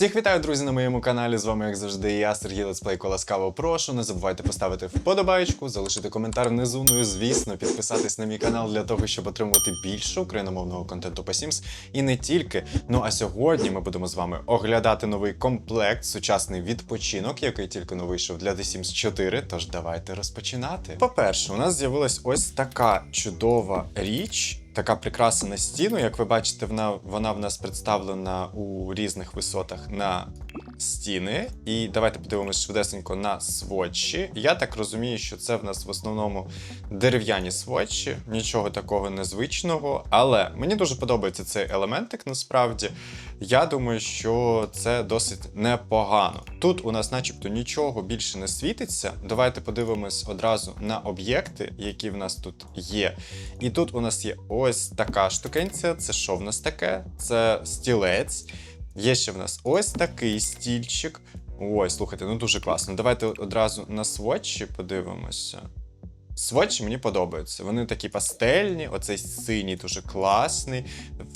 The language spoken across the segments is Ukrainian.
Всіх вітаю, друзі, на моєму каналі. З вами, як завжди, я, Сергій Летсплейко. Ласкаво прошу. Не забувайте поставити вподобайку, залишити коментар внизу. Ну і звісно, підписатись на мій канал для того, щоб отримувати більше україномовного контенту по Sims. І не тільки. Ну а сьогодні ми будемо з вами оглядати новий комплект, сучасний відпочинок, який тільки но вийшов для The Sims 4. Тож давайте розпочинати. По-перше, у нас з'явилась ось така чудова річ. Така прикраса на стіну, як ви бачите, вона, вона в нас представлена у різних висотах на стіни. І давайте подивимось швидесенько на сводчі. Я так розумію, що це в нас в основному дерев'яні сводчі, нічого такого незвичного. Але мені дуже подобається цей елементик насправді. Я думаю, що це досить непогано. Тут у нас, начебто, нічого більше не світиться. Давайте подивимось одразу на об'єкти, які в нас тут є. І тут у нас є ось така штукенція. Це що в нас таке? Це стілець. Є ще в нас ось такий стільчик. Ой, слухайте, ну дуже класно. Давайте одразу на сводчі подивимося. Сводчі мені подобаються. Вони такі пастельні, оцей синій дуже класний.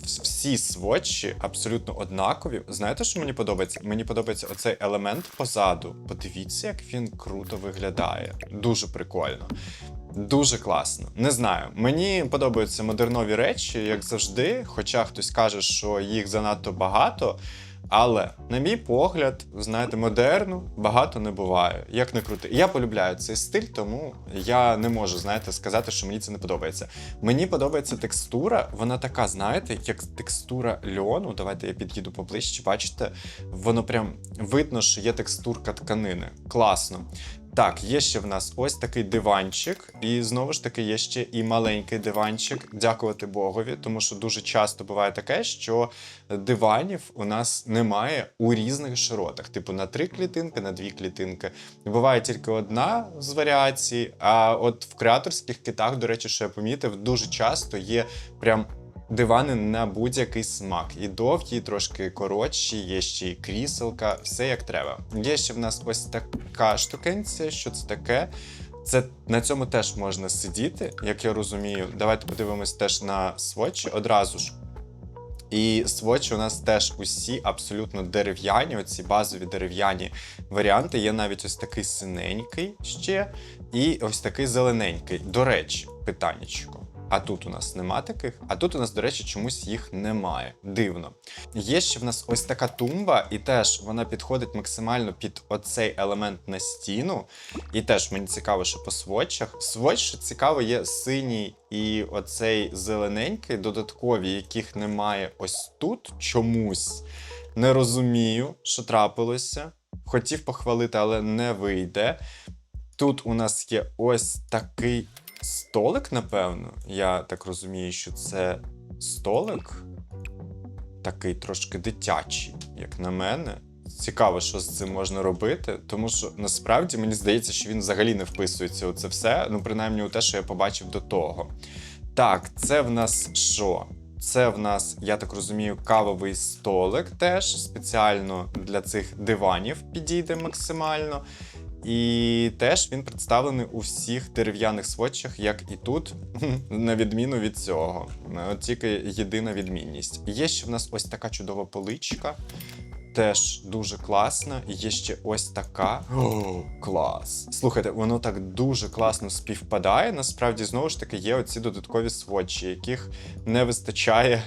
Всі сводчі абсолютно однакові. Знаєте, що мені подобається? Мені подобається оцей елемент позаду. Подивіться, як він круто виглядає. Дуже прикольно. Дуже класно. Не знаю. Мені подобаються модернові речі, як завжди. Хоча хтось каже, що їх занадто багато. Але, на мій погляд, знаєте, модерну багато не буває. Як не крути. Я полюбляю цей стиль, тому я не можу, знаєте, сказати, що мені це не подобається. Мені подобається текстура, вона така, знаєте, як текстура льону. Давайте я під'їду поближче. Бачите, воно прям видно, що є текстурка тканини. Класно. Так, є ще в нас ось такий диванчик, і знову ж таки є ще і маленький диванчик. Дякувати Богові, тому що дуже часто буває таке, що диванів у нас немає у різних широтах, типу на три клітинки, на дві клітинки. Буває тільки одна з варіацій. А от в креаторських китах, до речі, що я помітив, дуже часто є прям. Дивани на будь-який смак. І довгі, і трошки коротші, є ще і кріселка, все як треба. Є ще в нас ось така штукенція, що це таке. Це на цьому теж можна сидіти, як я розумію. Давайте подивимось теж на сводчі одразу ж. І сводчі у нас теж усі абсолютно дерев'яні, оці базові дерев'яні варіанти. Є навіть ось такий синенький ще, і ось такий зелененький. До речі, питаннячко. А тут у нас нема таких, а тут у нас, до речі, чомусь їх немає. Дивно. Є ще в нас ось така тумба, і теж вона підходить максимально під оцей елемент на стіну. І теж мені цікаво, що по сводчах. Сводч, цікаво, є синій і оцей зелененький, додаткові, яких немає ось тут чомусь. Не розумію, що трапилося. Хотів похвалити, але не вийде. Тут у нас є ось такий столик, напевно. Я так розумію, що це столик такий трошки дитячий, як на мене. Цікаво, що з цим можна робити, тому що насправді мені здається, що він взагалі не вписується у це все, ну принаймні у те, що я побачив до того. Так, це в нас що? Це в нас, я так розумію, кавовий столик теж спеціально для цих диванів підійде максимально. І теж він представлений у всіх дерев'яних сводчах, як і тут, на відміну від цього. От тільки єдина відмінність. Є ще в нас ось така чудова поличка. Теж дуже класна. І Є ще ось така. О, клас. Слухайте, воно так дуже класно співпадає. Насправді, знову ж таки, є оці додаткові сводчі, яких не вистачає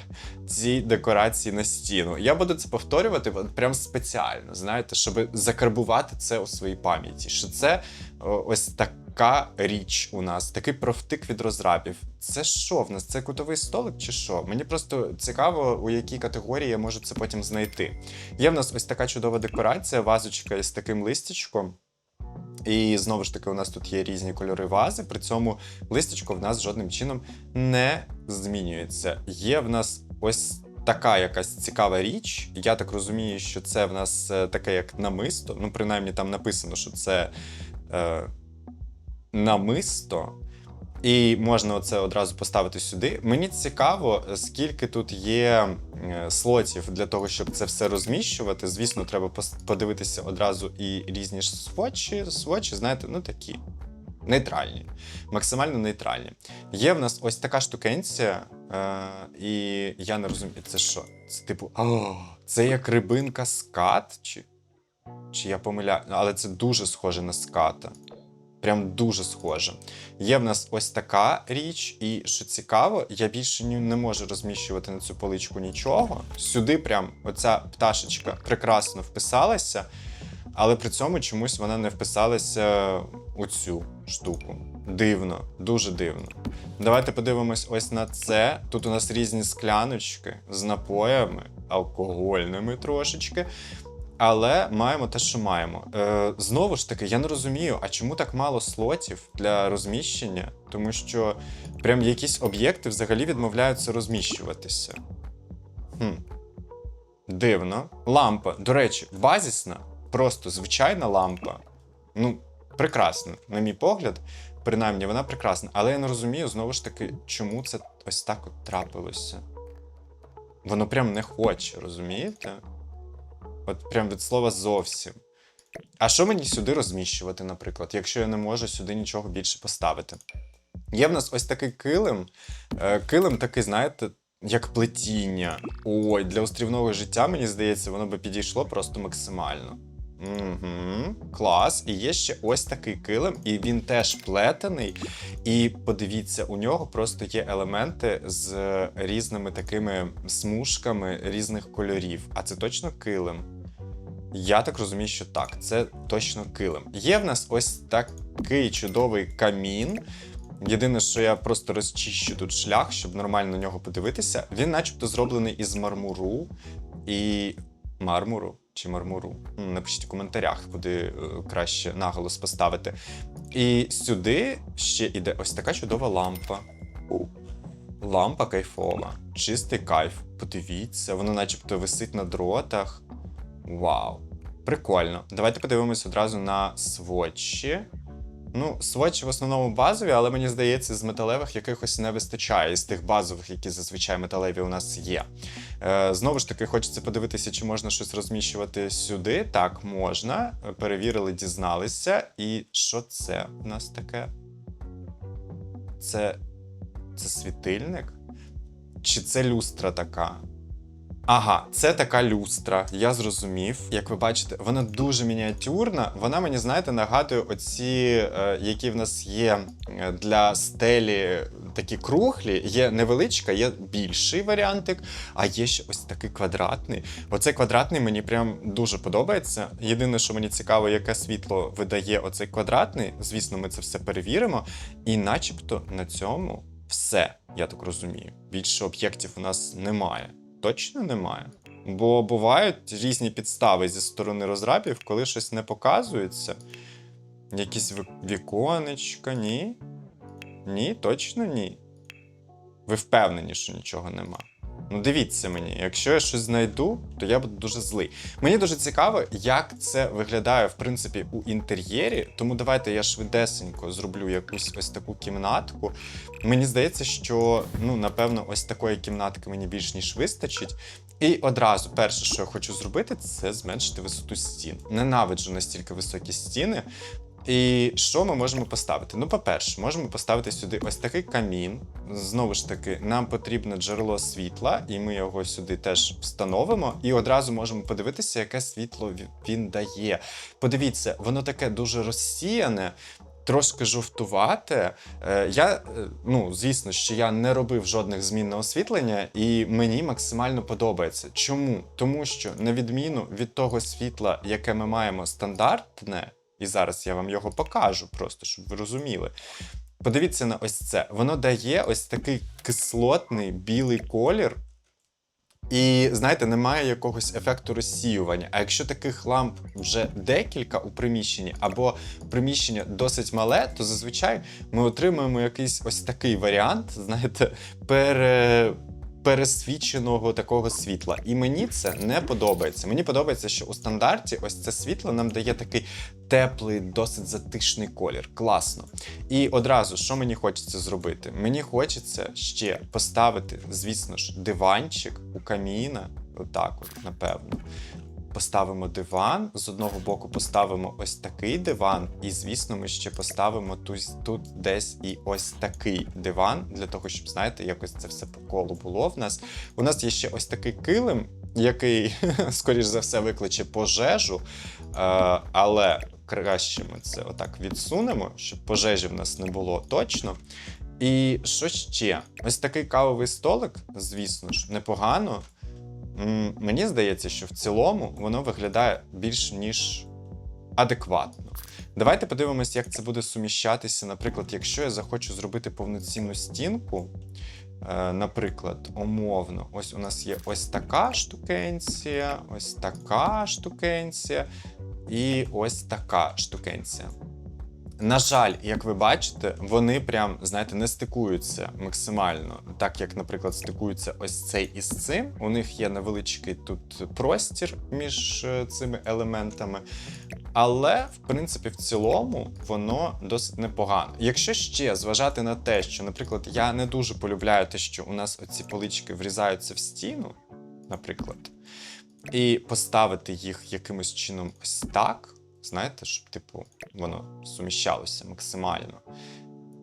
цій декорації на стіну. Я буду це повторювати прям спеціально, знаєте, щоб закарбувати це у своїй пам'яті. Що це ось така річ у нас, такий профтик від розрабів. Це що в нас? Це кутовий столик чи що? Мені просто цікаво, у якій категорії я можу це потім знайти. Є в нас ось така чудова декорація, вазочка із таким листячком. І знову ж таки, у нас тут є різні кольори вази. При цьому листячко в нас жодним чином не змінюється. Є в нас ось така якась цікава річ. Я так розумію, що це в нас е, таке як намисто. Ну, принаймні, там написано, що це е, намисто. І можна оце одразу поставити сюди. Мені цікаво, скільки тут є е, слотів для того, щоб це все розміщувати. Звісно, треба подивитися одразу і різні ж сводчі. Сводчі, знаєте, ну такі. Нейтральні, максимально нейтральні. Є в нас ось така штукенція, Е, і я не розумію, це що? Це типу, о, це як рибинка скат? Чи, чи я помиляю? Але це дуже схоже на ската. Прям дуже схоже. Є в нас ось така річ, і що цікаво, я більше не можу розміщувати на цю поличку нічого. Сюди прям оця пташечка прекрасно вписалася, але при цьому чомусь вона не вписалася у цю штуку. Дивно, дуже дивно. Давайте подивимось ось на це. Тут у нас різні скляночки з напоями, алкогольними трошечки. Але маємо те, що маємо. Е, знову ж таки, я не розумію, а чому так мало слотів для розміщення? Тому що прям якісь об'єкти взагалі відмовляються розміщуватися. Хм. Дивно. Лампа, до речі, базісна, просто звичайна лампа. Ну, прекрасна, на мій погляд. Принаймні, вона прекрасна. Але я не розумію, знову ж таки, чому це ось так от трапилося. Воно прям не хоче, розумієте? От прям від слова зовсім. А що мені сюди розміщувати, наприклад, якщо я не можу сюди нічого більше поставити? Є в нас ось такий килим. Е, Килим такий, знаєте, як плетіння. Ой, для острівного життя, мені здається, воно би підійшло просто максимально. Угу, клас. І є ще ось такий килим, і він теж плетений. І подивіться, у нього просто є елементи з різними такими смужками різних кольорів. А це точно килим. Я так розумію, що так, це точно килим. Є в нас ось такий чудовий камін. Єдине, що я просто розчищу тут шлях, щоб нормально на нього подивитися. Він, начебто, зроблений із мармуру і мармуру чи мармуру. Напишіть у коментарях, куди е, краще наголос поставити. І сюди ще іде ось така чудова лампа. Лампа кайфова, чистий кайф. Подивіться, воно начебто висить на дротах. Вау. Прикольно. Давайте подивимось одразу на сводчі. Ну, сводчі в основному базові, але мені здається, з металевих якихось не вистачає з тих базових, які зазвичай металеві у нас є. Е, знову ж таки, хочеться подивитися, чи можна щось розміщувати сюди. Так, можна. Перевірили, дізналися. І що це в нас таке? Це. Це світильник? Чи це люстра така? Ага, це така люстра. Я зрозумів. Як ви бачите, вона дуже мініатюрна. Вона мені, знаєте, нагадує оці, е, які в нас є е, для стелі такі круглі. Є невеличка, є більший варіантик, а є ще ось такий квадратний. Оцей квадратний мені прям дуже подобається. Єдине, що мені цікаво, яке світло видає оцей квадратний. Звісно, ми це все перевіримо. І начебто на цьому все, я так розумію. Більше об'єктів у нас немає. Точно немає. Бо бувають різні підстави зі сторони розрабів, коли щось не показується. Якісь ві- віконечка, ні. Ні, точно ні. Ви впевнені, що нічого нема. Ну, дивіться мені, якщо я щось знайду, то я буду дуже злий. Мені дуже цікаво, як це виглядає в принципі у інтер'єрі. Тому давайте я швидесенько зроблю якусь ось таку кімнатку. Мені здається, що ну напевно, ось такої кімнатки мені більш ніж вистачить. І одразу перше, що я хочу зробити, це зменшити висоту стін. Ненавиджу настільки високі стіни. І що ми можемо поставити? Ну, по-перше, можемо поставити сюди ось такий камін. Знову ж таки, нам потрібне джерело світла, і ми його сюди теж встановимо. І одразу можемо подивитися, яке світло він дає. Подивіться, воно таке дуже розсіяне. Трошки жовтувате. Е, Я, е, ну, звісно, що я не робив жодних змін на освітлення, і мені максимально подобається. Чому? Тому що, на відміну від того світла, яке ми маємо стандартне, і зараз я вам його покажу, просто щоб ви розуміли. Подивіться на ось це. Воно дає ось такий кислотний білий колір. І знаєте, немає якогось ефекту розсіювання. А якщо таких ламп вже декілька у приміщенні, або приміщення досить мале, то зазвичай ми отримуємо якийсь ось такий варіант, знаєте, пере. Пересвіченого такого світла. І мені це не подобається. Мені подобається, що у стандарті ось це світло нам дає такий теплий, досить затишний колір. Класно. І одразу, що мені хочеться зробити? Мені хочеться ще поставити, звісно ж, диванчик у каміна. Отак, от, напевно. Поставимо диван, з одного боку поставимо ось такий диван, і, звісно, ми ще поставимо тут, тут десь і ось такий диван, для того, щоб, знаєте, якось це все по колу було в нас. У нас є ще ось такий килим, який, скоріш за все, викличе пожежу, е, але краще ми це отак відсунемо, щоб пожежі в нас не було точно. І що ще? Ось такий кавовий столик, звісно ж, непогано. Мені здається, що в цілому воно виглядає більш ніж адекватно. Давайте подивимось, як це буде суміщатися. Наприклад, якщо я захочу зробити повноцінну стінку, е, наприклад, умовно, ось у нас є ось така штукенція, ось така штукенція і ось така штукенція. На жаль, як ви бачите, вони прям, знаєте, не стикуються максимально, так як, наприклад, стикуються ось цей із цим. У них є невеличкий тут простір між е, цими елементами. Але, в принципі, в цілому воно досить непогано. Якщо ще зважати на те, що, наприклад, я не дуже полюбляю те, що у нас оці полички врізаються в стіну, наприклад, і поставити їх якимось чином ось так, знаєте, щоб, типу, воно суміщалося максимально.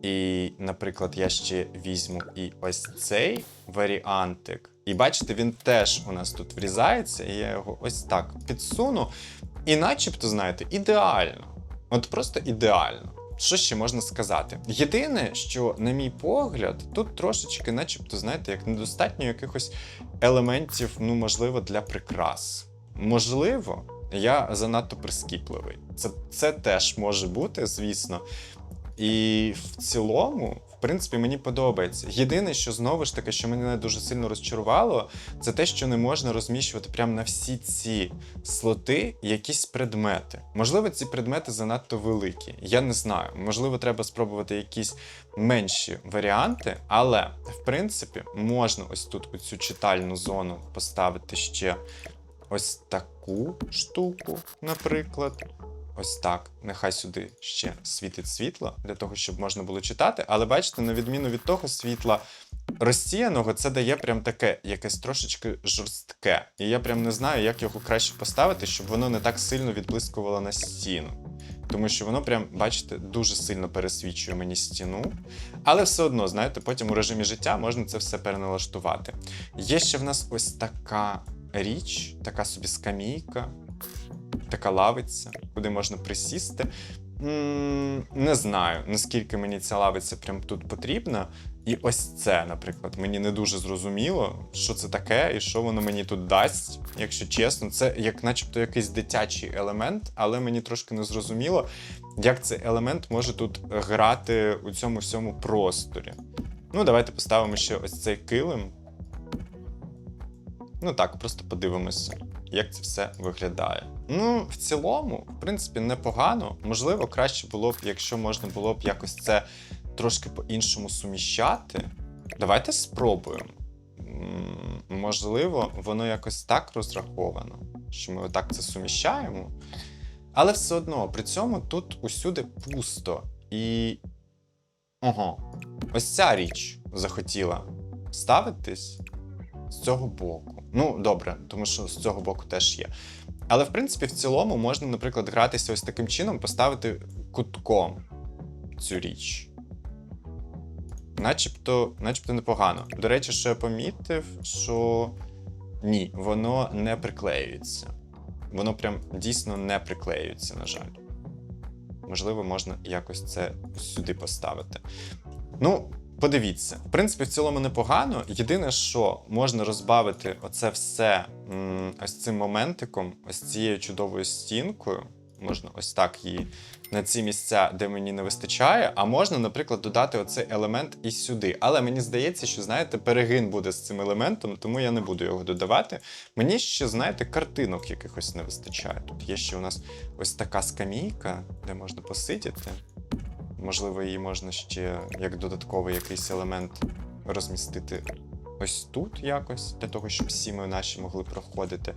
І, наприклад, я ще візьму і ось цей варіантик. І бачите, він теж у нас тут врізається, і я його ось так підсуну. І начебто, знаєте, ідеально. От просто ідеально. Що ще можна сказати? Єдине, що, на мій погляд, тут трошечки, начебто, знаєте, як недостатньо якихось елементів, ну, можливо, для прикрас. Можливо, я занадто прискіпливий. Це, це теж може бути, звісно. І в цілому, в принципі, мені подобається. Єдине, що знову ж таки, що мене дуже сильно розчарувало, це те, що не можна розміщувати прямо на всі ці слоти якісь предмети. Можливо, ці предмети занадто великі. Я не знаю. Можливо, треба спробувати якісь менші варіанти, але в принципі можна ось тут у цю читальну зону поставити ще ось таку штуку, наприклад. Ось так. Нехай сюди ще світить світло для того, щоб можна було читати. Але бачите, на відміну від того світла розсіяного, це дає прям таке якесь трошечки жорстке. І я прям не знаю, як його краще поставити, щоб воно не так сильно відблискувало на стіну. Тому що воно прям, бачите, дуже сильно пересвічує мені стіну. Але все одно, знаєте, потім у режимі життя можна це все переналаштувати. Є ще в нас ось така річ, така собі скамійка, така лавиця, куди можна присісти. Не знаю, наскільки мені ця лавиця прям тут потрібна. І ось це, наприклад, мені не дуже зрозуміло, що це таке і що воно мені тут дасть, якщо чесно. Це як начебто якийсь дитячий елемент, але мені трошки не зрозуміло, як цей елемент може тут грати у цьому всьому просторі. Ну, давайте поставимо ще ось цей килим. Ну так, просто подивимося, як це все виглядає. Ну, в цілому, в принципі, непогано. Можливо, краще було б, якщо можна було б якось це трошки по-іншому суміщати. Давайте спробуємо. Можливо, воно якось так розраховано, що ми отак це суміщаємо. Але все одно при цьому тут усюди пусто. І. Ого, ось ця річ захотіла ставитись з цього боку. Ну, добре, тому що з цього боку теж є. Але в принципі, в цілому можна, наприклад, гратися ось таким чином, поставити кутком цю річ. Начебто, начебто непогано. До речі, що я помітив, що ні, воно не приклеюється. Воно прям дійсно не приклеюється, на жаль. Можливо, можна якось це сюди поставити. Ну, подивіться, в принципі, в цілому непогано. Єдине, що можна розбавити оце все ось цим моментиком, ось цією чудовою стінкою. Можна ось так її на ці місця, де мені не вистачає. А можна, наприклад, додати оцей елемент і сюди. Але мені здається, що знаєте, перегин буде з цим елементом, тому я не буду його додавати. Мені ще, знаєте, картинок якихось не вистачає. Тут є ще у нас ось така скамійка, де можна посидіти. Можливо, її можна ще як додатковий якийсь елемент розмістити ось тут якось, для того, щоб всі ми наші могли проходити.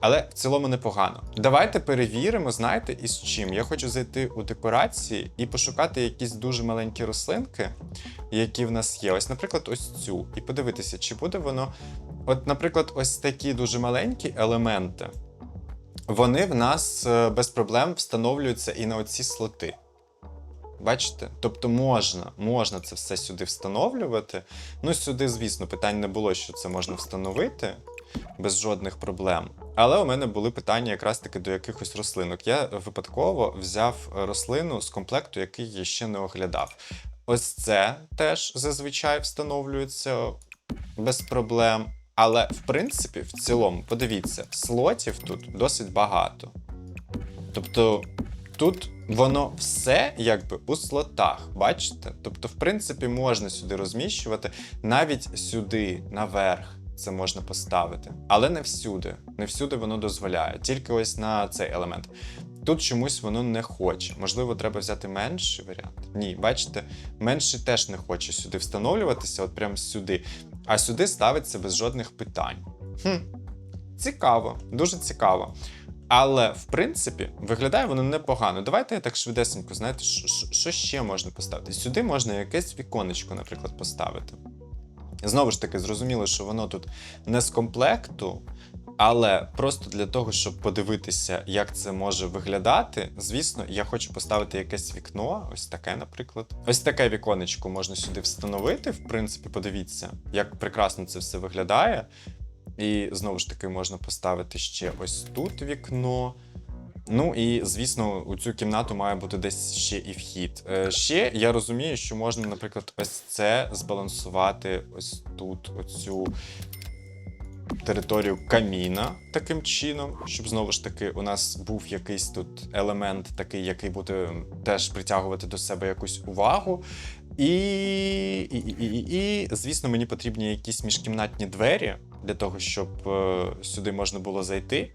Але в цілому непогано. Давайте перевіримо, знаєте, із чим. Я хочу зайти у декорації і пошукати якісь дуже маленькі рослинки, які в нас є. Ось, наприклад, ось цю. І подивитися, чи буде воно. От, наприклад, ось такі дуже маленькі елементи. вони в нас е, без проблем встановлюються і на оці слоти. Бачите? Тобто можна, можна це все сюди встановлювати. Ну, сюди, звісно, питань не було, що це можна встановити без жодних проблем. Але у мене були питання якраз таки до якихось рослинок. Я випадково взяв рослину з комплекту, який я ще не оглядав. Ось це теж зазвичай встановлюється без проблем. Але в принципі, в цілому, подивіться, слотів тут досить багато. Тобто тут воно все якби у слотах, бачите? Тобто, в принципі, можна сюди розміщувати, навіть сюди, наверх. Це можна поставити, але не всюди. Не всюди воно дозволяє, тільки ось на цей елемент. Тут чомусь воно не хоче. Можливо, треба взяти менший варіант. Ні, бачите, менший теж не хоче сюди встановлюватися, от прямо сюди. А сюди ставиться без жодних питань. Хм, Цікаво, дуже цікаво. Але в принципі виглядає воно непогано. Давайте я так швидесенько, знаєте, що- ще можна поставити? Сюди можна якесь віконечко, наприклад, поставити. Знову ж таки, зрозуміло, що воно тут не з комплекту, але просто для того, щоб подивитися, як це може виглядати, звісно, я хочу поставити якесь вікно, ось таке, наприклад. Ось таке віконечко можна сюди встановити. В принципі, подивіться, як прекрасно це все виглядає. І знову ж таки можна поставити ще ось тут вікно. Ну і звісно, у цю кімнату має бути десь ще і вхід. Е, ще я розумію, що можна, наприклад, ось це збалансувати ось тут, оцю територію каміна таким чином, щоб знову ж таки у нас був якийсь тут елемент, такий, який буде теж притягувати до себе якусь увагу. І, і, і, і, і, звісно, мені потрібні якісь міжкімнатні двері для того, щоб е, сюди можна було зайти.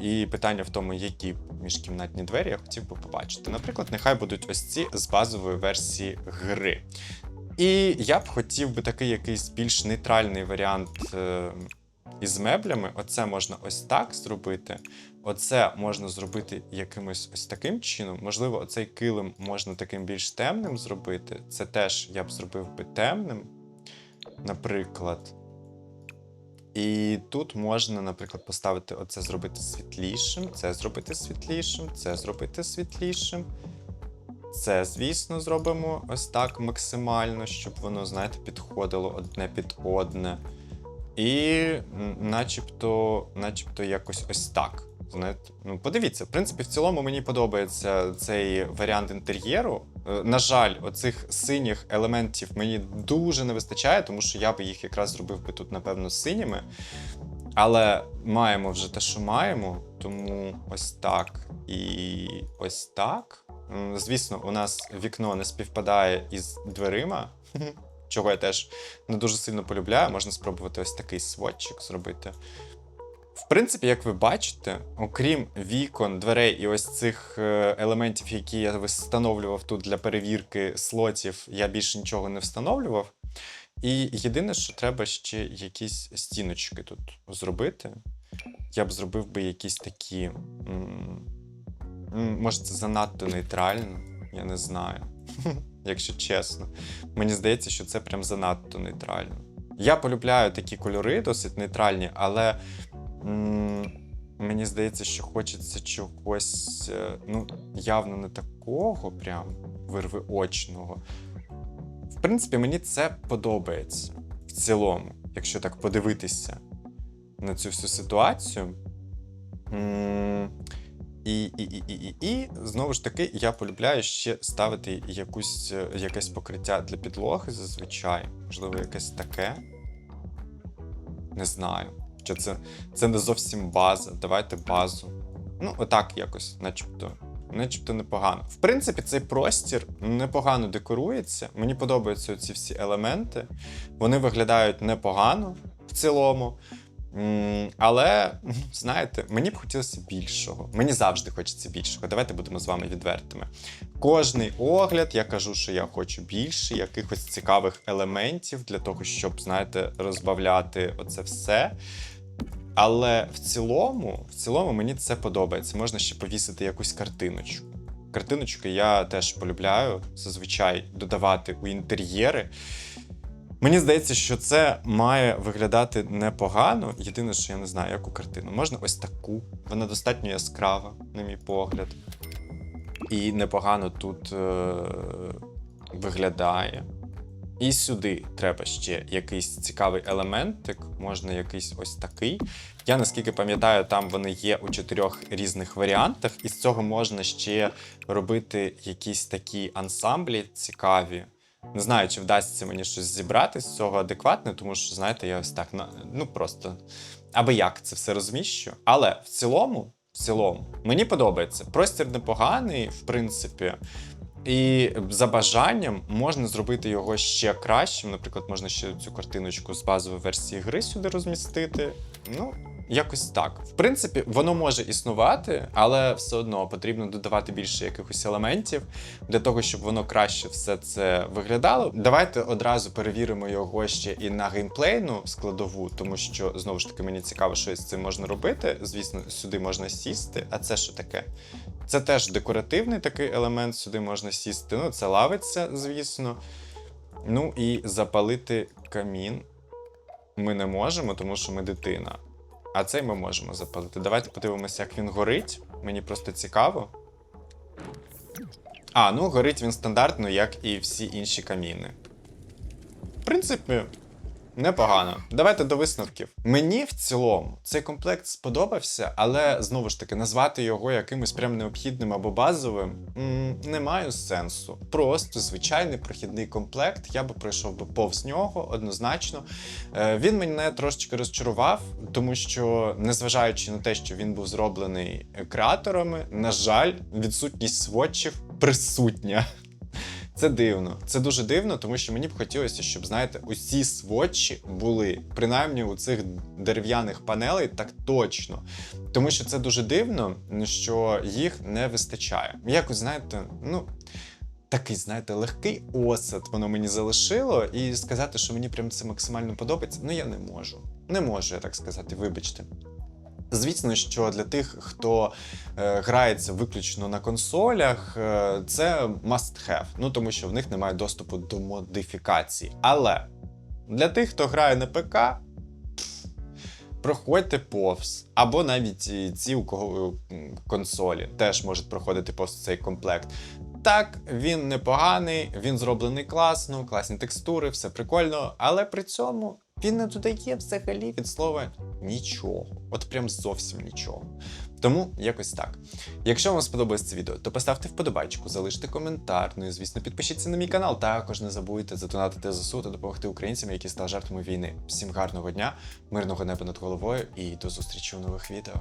І питання в тому, які міжкімнатні двері я хотів би побачити. Наприклад, нехай будуть ось ці з базової версії гри. І я б хотів би такий якийсь більш нейтральний варіант е, із меблями. Оце можна ось так зробити. Оце можна зробити якимось ось таким чином. Можливо, оцей килим можна таким більш темним зробити. Це теж я б зробив би темним, наприклад. І тут можна, наприклад, поставити оце зробити світлішим, це зробити світлішим, це зробити світлішим. Це, звісно, зробимо ось так максимально, щоб воно, знаєте, підходило одне під одне. І начебто, начебто якось ось так. Знаєте, ну подивіться, в принципі, в цілому мені подобається цей варіант інтер'єру. Е, На жаль, оцих синіх елементів мені дуже не вистачає, тому що я би їх якраз зробив би тут, напевно, синіми. Але маємо вже те, що маємо, тому ось так і ось так. Звісно, у нас вікно не співпадає із дверима, чого я теж не дуже сильно полюбляю. Можна спробувати ось такий сводчик зробити. В принципі, як ви бачите, окрім вікон, дверей і ось цих е, елементів, які я встановлював тут для перевірки слотів, я більше нічого не встановлював. І єдине, що треба ще якісь стіночки тут зробити. Я б зробив би якісь такі. Може, це занадто нейтрально, я не знаю. Якщо чесно. Мені здається, що це прям занадто нейтрально. Я полюбляю такі кольори, досить нейтральні, але мені здається, що хочеться чогось, е, ну, явно не такого, прям вирвиочного. В принципі, мені це подобається в цілому, якщо так подивитися на цю всю ситуацію. І, і, і, і, і, і знову ж таки, я полюбляю ще ставити якусь, е, якесь покриття для підлоги зазвичай. Можливо, якесь таке. Не знаю. Що це, це не зовсім база. Давайте базу. Ну, отак якось, начебто. Начебто непогано. В принципі, цей простір непогано декорується. Мені подобаються ці всі елементи. Вони виглядають непогано в цілому. Але, знаєте, мені б хотілося більшого. Мені завжди хочеться більшого. Давайте будемо з вами відвертими. Кожний огляд, я кажу, що я хочу більше якихось цікавих елементів для того, щоб, знаєте, розбавляти оце все. Але в цілому, в цілому мені це подобається. Можна ще повісити якусь картиночку. Картиночки я теж полюбляю зазвичай додавати у інтер'єри. Мені здається, що це має виглядати непогано. Єдине, що я не знаю, яку картину. Можна ось таку. Вона достатньо яскрава, на мій погляд. І непогано тут е- виглядає. І сюди треба ще якийсь цікавий елементик, можна якийсь ось такий. Я наскільки пам'ятаю, там вони є у чотирьох різних варіантах, і з цього можна ще робити якісь такі ансамблі цікаві. Не знаю, чи вдасться мені щось зібрати з цього адекватне, тому що, знаєте, я ось так на- ну просто аби як це все розміщу. Але в цілому, в цілому, мені подобається. Простір непоганий, в принципі. І за бажанням можна зробити його ще кращим. Наприклад, можна ще цю картиночку з базової версії гри сюди розмістити. Ну, якось так. В принципі, воно може існувати, але все одно потрібно додавати більше якихось елементів для того, щоб воно краще все це виглядало. Давайте одразу перевіримо його ще і на геймплейну складову, тому що знову ж таки мені цікаво, що з цим можна робити. Звісно, сюди можна сісти. А це що таке? Це теж декоративний такий елемент, сюди можна сісти. Ну, це лавиться, звісно. Ну і запалити камін ми не можемо, тому що ми дитина. А цей ми можемо запалити. Давайте подивимося, як він горить. Мені просто цікаво. А, ну горить він стандартно, як і всі інші каміни. В принципі, непогано. Давайте до висновків. Мені в цілому цей комплект сподобався, але знову ж таки назвати його якимось прям необхідним або базовим не маю сенсу. Просто звичайний прохідний комплект. Я би пройшов би повз нього однозначно. Е, Він мене трошечки розчарував, тому що, незважаючи на те, що він був зроблений креаторами, на жаль, відсутність сводчів присутня. Це дивно. Це дуже дивно, тому що мені б хотілося, щоб, знаєте, усі сводчі були, принаймні у цих дерев'яних панелей, так точно. Тому що це дуже дивно, що їх не вистачає. Якось, знаєте, ну. Такий, знаєте, легкий осад воно мені залишило, і сказати, що мені прям це максимально подобається, ну я не можу. Не можу я так сказати, вибачте. Звісно, що для тих, хто е, грається виключно на консолях, е, це must have, ну тому що в них немає доступу до модифікацій. Але для тих, хто грає на ПК, проходьте повз. Або навіть ці, у кого консолі, теж можуть проходити повз цей комплект. Так, він непоганий, він зроблений класно, класні текстури, все прикольно, але при цьому він не додає взагалі від слова нічого. От прям зовсім нічого. Тому якось так. Якщо вам сподобалось це відео, то поставте вподобайку, залиште коментар. Ну і звісно, підпишіться на мій канал. Також не забудьте задонатити ЗСУ та допомогти українцям, які стали жертвами війни. Всім гарного дня, мирного неба над головою і до зустрічі у нових відео.